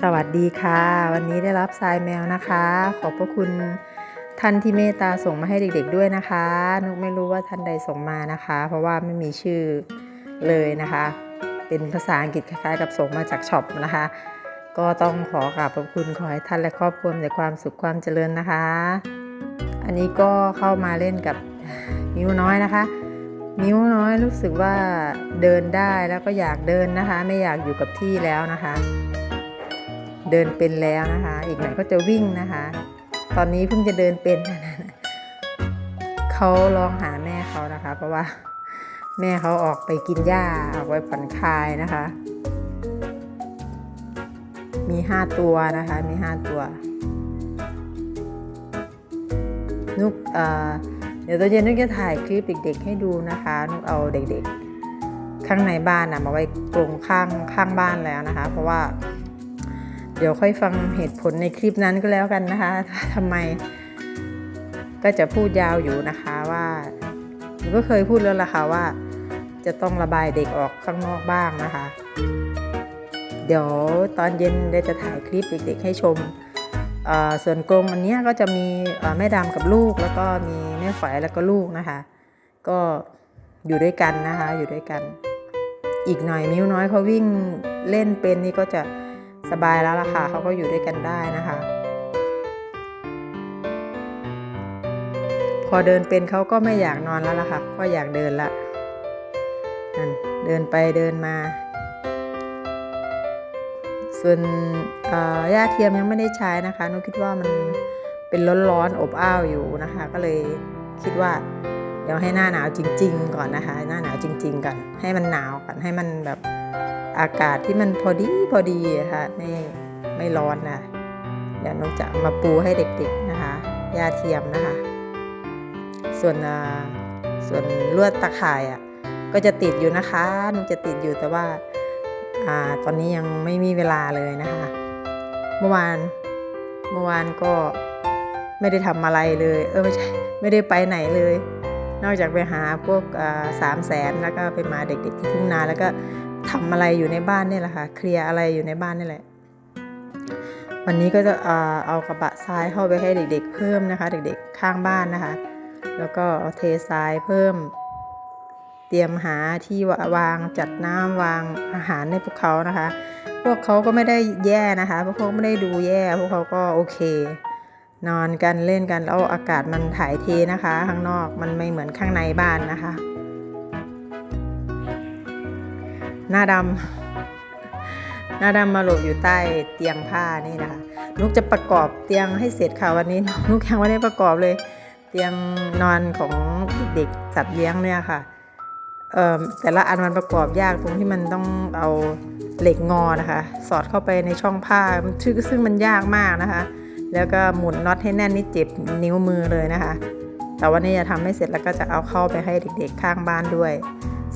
สวัสดีค่ะ วันนี้ได้รับทรายแมวนะคะ ขอบพระคุณท่านที่เมตตาส่งมาให้เด็ก ๆ ด้วยนะคะนุกไม่รู้ว่าท่านใดส่งมานะคะ เพราะว่าไม่มีชื่อเลยนะคะ เป็นภาษาอังกฤษคล้ายๆกับส่งมาจากช็อปนะคะ ก็ต้องขอกราบขอบคุณขอให้ท่านและครอบครัวมีแต่ความสุขความเจริญนะคะ อันนี้ก็เข้ามาเล่นกับมิ้วน้อยนะคะ นิ้วน้อยรู้สึกว่าเดินได้แล้วก็อยากเดินนะคะ ไม่อยากอยู่กับที่แล้วนะคะ เดินเป็นแล้วนะคะ อีกหน่อยก็จะวิ่งนะคะ ตอนนี้เพิ่งจะเดินเป็นเขาร้องหาแม่เขานะคะ เพราะว่า แม่เขาออกไปกินหญ้าออกไปผ่อนคลายนะคะ มีห้าตัวนะคะมีห้าตัวนุกเดี๋ยวตอนเย็นนุกจะถ่ายคลิปเด็ก ๆ ให้ดูนะคะนุกเอาเด็ก ๆ ข้างในบ้านนะมาไว้ตรงข้างข้างบ้านแล้วนะคะ เพราะว่า ดี๋ยวค่อยฟังเหตุผลในคลิปนั้นก็แล้วกันนะคะทำไม ก็จะพูดยาวอยู่นะคะว่าหนูก็เคยพูดแล้วล่ะค่ะว่า จะต้องระบายเด็กออกข้างนอกบ้างนะคะ เดี๋ยวตอนเย็นเดี๋ยวจะถ่ายคลิปเด็กๆให้ชมส่วนกรงอันนี้ก็จะมีแม่ดำกับลูก แล้วก็มีแม่ฝอยแล้วก็ลูกนะคะ ก็อยู่ด้วยกันนะคะอยู่ด้วยกัน อีกหน่อยมิ้วน้อยเขาวิ่งเล่นเป็นนี่ก็จะ สบายแล้วล่ะค่ะเขาก็อยู่ด้วยกันได้นะคะ พอเดินเป็นเขาก็ไม่อยากนอนแล้วล่ะค่ะ ก็อยากเดินละนั่นเดินไปเดินมา ส่วนย่าเทียมยังไม่ได้ใช้นะคะนุกคิดว่ามันเป็นร้อนๆอบอ้าวอยู่นะคะ ก็เลยคิดว่า เดี๋ยวให้หน้าหนาวจริง ๆ ก่อนนะคะ หน้าหนาวจริง ๆ ก่อน ให้มันหนาวก่อนให้มันแบบอากาศที่มันพอดีพอดีะค่ะไม่ไม่ร้อนนะเดี๋ยวนุกจะมาปูให้เด็กๆนะคะยาเทียมนะคะ ส่วนส่วนลวดตะข่ายอะก็จะติดอยู่นะคะนุกจะติดอยู่แต่ว่าอ่าตอนนี้ยังไม่มีเวลาเลยนะคะ เมื่อวานเมื่อวานก็ไม่ได้ทำอะไรเลย เออไม่ใช่ไม่ได้ไปไหนเลย นอกจากไปหาพวกสามแสนแล้วก็ไปมาเด็กๆที่ทุ่งนาแล้วก็ทำอะไรอยู่ในบ้านนี่แหละค่ะ เคลียร์อะไรอยู่ในบ้านนี่แหละ วันนี้ก็จะเอ่อเอากระบะทรายเข้าไปให้เด็ก ๆ เพิ่มนะคะ เด็กๆข้างบ้านนะคะ แล้วก็เอาเททรายเพิ่ม เตรียมหาที่วางจัดน้ำวางอาหารให้พวกเขานะคะ พวกเขาก็ไม่ได้แย่นะคะ พวกเขาไม่ได้ดูแย่ พวกเขาก็โอเค นอนกันเล่นกันแล้วอากาศมันถ่ายเทนะคะ ข้างนอกมันไม่เหมือนข้างในบ้านนะคะ หน้าดำหน้าดำมาหลบอยู่ใต้เตียงผ้านี่นะคะนุกจะประกอบเตียงให้เสร็จค่ะวันนี้นุกยังไม่ได้ประกอบเลย เตียงนอนของเด็กสัตว์เลี้ยงเนี่ยค่ะเอ่อแต่ละอันมันประกอบยากตรงที่มันต้องเอาเหล็กงอนะคะ สอดเข้าไปในช่องผ้าซึ่งมันยากมากนะคะ แล้วก็หมุนน็อตให้แน่นนี่เจ็บนิ้วมือเลยนะคะ แต่วันนี้จะทำให้เสร็จแล้วก็จะเอาเข้าไปให้เด็กๆข้างบ้านด้วย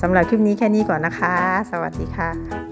สำหรับคลิปนี้แค่นี้ก่อนนะคะ สวัสดีค่ะ